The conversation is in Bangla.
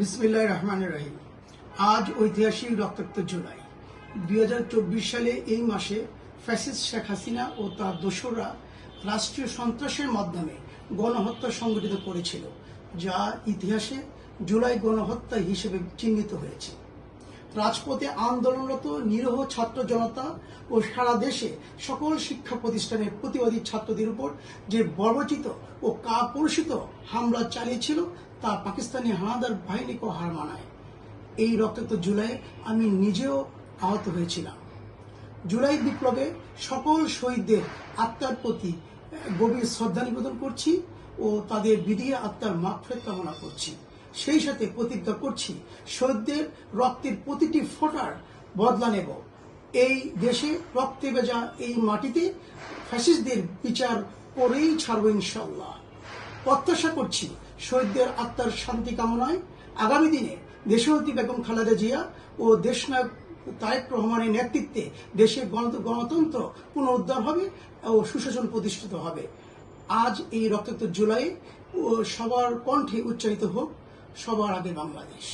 বিসমিল্লাহ রহমান রাহিম। আজ ঐতিহাসিক রক্তাক্ত জুলাই। দুই হাজার চব্বিশ সালে এই মাসে ফ্যাসিস শেখ হাসিনা ও তার দোসররা রাষ্ট্রীয় সন্ত্রাসের মাধ্যমে গণহত্যা সংগঠিত করেছিল, যা ইতিহাসে জুলাই গণহত্যা হিসেবে চিহ্নিত হয়েছে। রাজপথে আন্দোলনরত নিরহ ছাত্র জনতা ও সারা দেশে সকল শিক্ষা প্রতিষ্ঠানের প্রতিবাদী ছাত্রদের উপর যে বর্বচিত ও কাপুরুষিত হামলা চালিয়েছিল, তা পাকিস্তানি হানাদার বাহিনীকেও হার মানায়। এই রক্তাক্ত জুলাই আমি নিজেও আহত হয়েছিলাম। জুলাই বিপ্লবে সকল শহীদদের আত্মার প্রতি গভীর শ্রদ্ধা নিবেদন করছি ও তাদের বিধিয়ে আত্মার মাগফিরাত কামনা করছি। সেই সাথে প্রতিজ্ঞা করছি শহীদদের রক্তের প্রতিটি ফোটার বদলা নেব। এই দেশে রক্তে ভেজা এই মাটিতে ফ্যাসিস্টদের বিচার করেই ছাড়ব ইনশাল্লাহ প্রত্যাশা করছি শহীদদের আত্মার শান্তি কামনায় আগামী দিনে দেশবতী বেগম খালেদা জিয়া ও দেশনায়ক তারেক রহমানের নেতৃত্বে দেশে গণ- গণতন্ত্র পুনরুদ্ধার হবে ও সুশাসন প্রতিষ্ঠিত হবে। আজ এই রক্তাক্ত জুলাই সবার কণ্ঠে উচ্চারিত হোক সবার আগে বাংলাদেশ।